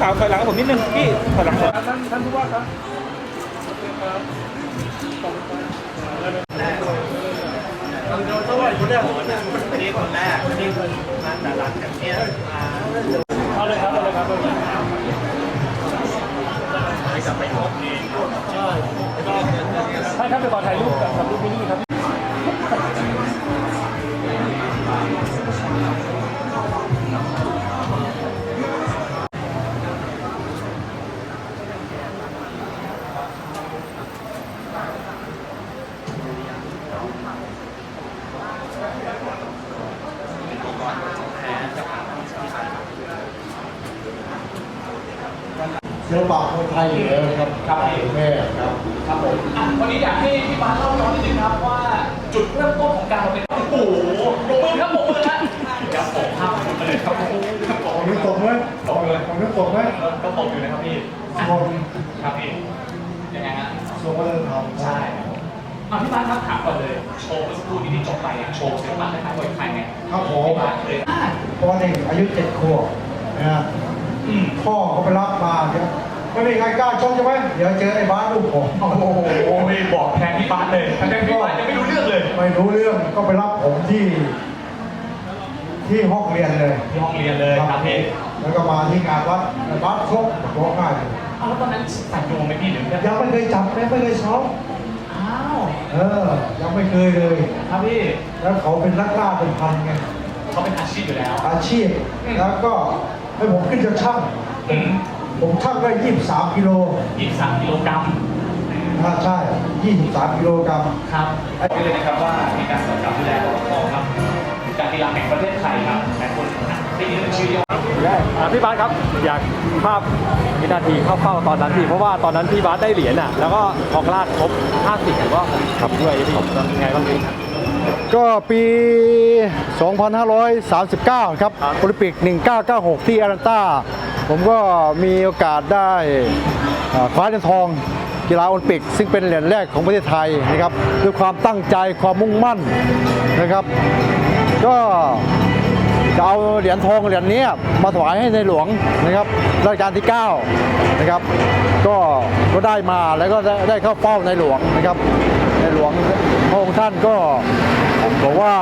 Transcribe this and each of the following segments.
ขาวถอยหลังให้ผมนิดนึงพี่ถอยหลังก่อนท่านท่านผู้ว่าครับนี่คนแรกนี่คนมาแต่หลังจากเนี้ยมาเอาเลยครับเอาเลยครับเอาเลยให้กลับไปพบเองท่านครับไปขอถ่ายรูปกับกับรูปมินิครับ ศิลปะคนไทยอยู่แล้วนะครับครับแม่ครับ ครับผมอะวันนี้อยากให้พี่บาสเล่าย้อนนิดนึงครับว่าจุดเริ่มต้นของการมาเป็นโอ้โหปรบมือครับปรบมือนะครับผมครับผมเลยครับผมครับผมผมนึกตกไหมตกเลยผมนึกตกไหมก็ตกอยู่นะครับพี่ชมครับพี่ยังไงฮะชมวัฒนธรรมใช่อะพี่บาสครับถามก่อนเลยโชว์เมื่อสักครู่นี้ที่จบไปเนี่ยโชว์ศิลปะคล้ายๆมวยไทยเนี่ยครับผมพี่บาสเลยอะตอนเด็กอายุเจ็ดขวบนะฮะอืมพ่อเขาไปรับมาเดี๋ยว ไม่มีใครกล้าชกใช่ไหมเดี๋ยวเจอไอ้บ้านลูกผมโอ้โหไม่บอกแทนพี่บาสเลยแทนพี่บาสยังไม่รู้เรื่องเลยไม่รู้เรื่องก็ไปรับผมที่ ที่ห้องเรียนเลยที่ห้องเรียนเลยครับพี่แล้วก็มาที่งานวัดวัดชกร้องไห้เลยอ้าวแล้วตอนนั้นใส่โยงไหมพี่หรือยังยังไม่เคยจับเลยไม่เคยซ้อมอ้าวเออยังไม่เคยเลยครับพี่แล้วเขาเป็นนักล่าเป็นพันไงเขาเป็นอาชีพอยู่แล้ว อาชีพแล้วก็ให้ผมขึ้นจะช่างอืม ผมช่างได้ยี่สิบสามกิโลยี่สิบสามกิโลกรัมนะใช่ยี่สิบสามกิโลกรัมครับนี่เลยนะครับว่ามีการกำกับดูแลปกครองครับการกีฬาแห่งประเทศไทยครับหลายคนได้ยินชื่อย่ออ่าพี่บาสครับอยากภาพวินาทีเข้าเฝ้าตอนนั้นพี่เพราะว่าตอนนั้นพี่บาสได้เหรียญอะแล้วก็ออกราชครบ50ผมก็ขับด้วยพี่ยังไงบ้างพี่ก็ปี 2539 ครับครับโอลิมปิก 1996 ที่แอตแลนตา ผมก็มีโอกาสได้คว้าเหรียญทองกีฬาโอลิมปิก ซึ่งเป็นเหรียญแรกของประเทศไทยนะครับด้วยความตั้งใจความมุ่งมั่นนะครับ ก็จะเอาเหรียญทองเหรียญนี้มาถวายให้ในหลวงนะครับรัชกาลที่ 9 นะครับ ก็ก็ได้มาแล้วก็ได้ได้เข้าเฝ้าในหลวงนะครับ ในหลวงพระองค์ท่านก็ บอกว่า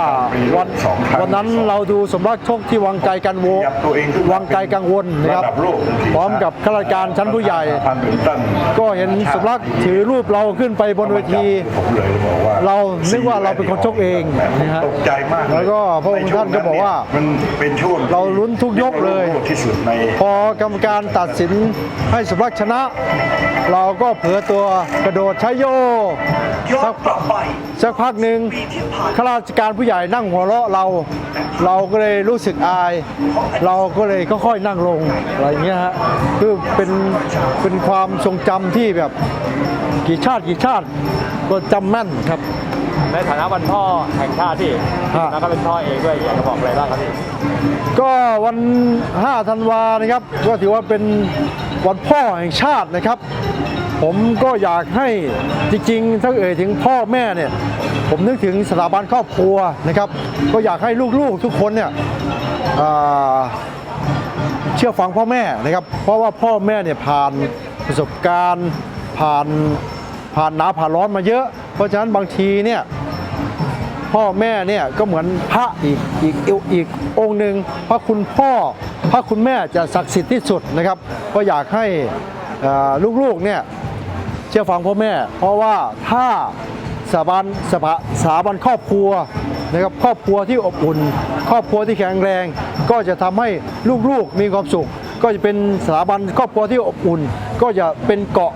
วันสองครั้งวันนั้นเราดูสมรักชกที่วังไกลกันโวขยับตัวเองขึ้นมาวังไกลกังวลนะครับระดับโลกจริงๆพร้อมกับข้าราชการชั้นผู้ใหญ่พันเป็นตันก็เห็นสมรักถือรูปเราขึ้นไปบนเวทีผมเลยบอกว่าเรานึกว่าเราเป็นคนชกเองนะฮะตกใจมากเยแล้วก็พระองค์ท่านก็บอกว่าในช่งนั้นเนี่ยมันเป็นช่วงเราลุ้นทุกยกเลยที่สุดในพอกรรมการตัดสินให้สมรักชนะ เราก็เผลอตัวกระโดดใช้โย สักสักพักหนึ่งข้าราชการผู้ใหญ่นั่งหัวเราะเรา เราก็เลยรู้สึกอาย เราก็เลยค่อยๆนั่งลงอะไรเงี้ยฮะคือเป็นเป็นความทรงจำที่แบบกี่ชาติกี่ชาติก็จำแม่นครับ ในฐานะวันพ่อแห่งชาติพี่ฮะ แล้วก็เป็นพ่อเองด้วยอยากจะบอกอะไรบ้างครับพี่ก็วัน 5 ธันวานะครับก็ถือว่าเป็นวันพ่อแห่งชาตินะครับ ผมก็อยากให้จริงๆถ้าเอ่ยถึงพ่อแม่เนี่ย ผมนึกถึงสถาบันครอบครัวนะครับ ก็อยากให้ลูกๆทุกคนเนี่ยอ่า เชื่อฟังพ่อแม่นะครับ เพราะว่าพ่อแม่เนี่ยผ่านประสบการณ์ผ่านผ่านหนาวผ่านร้อนมาเยอะ เพราะฉะนั้นบางทีเนี่ยพ่อแม่เนี่ยก็เหมือนพระอีกอีกอีกองค์หนึ่งพระคุณพ่อพระคุณแม่จะศักดิ์สิทธิ์ที่สุดนะครับก็อยากให้ลูกๆเนี่ยเชื่อฟังพ่อแม่ เพราะว่าถ้าสถาบันสถาสถาบันครอบครัวนะครับครอบครัวที่อบอุ่น ครอบครัวที่แข็งแรง ก็จะทำให้ลูกๆมีความสุข ก็จะเป็นสถาบันครอบครัวที่อบอุ่น ก็จะเป็นเกาะ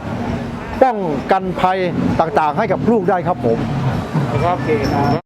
ป้องกันภัยต่างๆ ให้กับลูกได้ครับผมโอเคครับ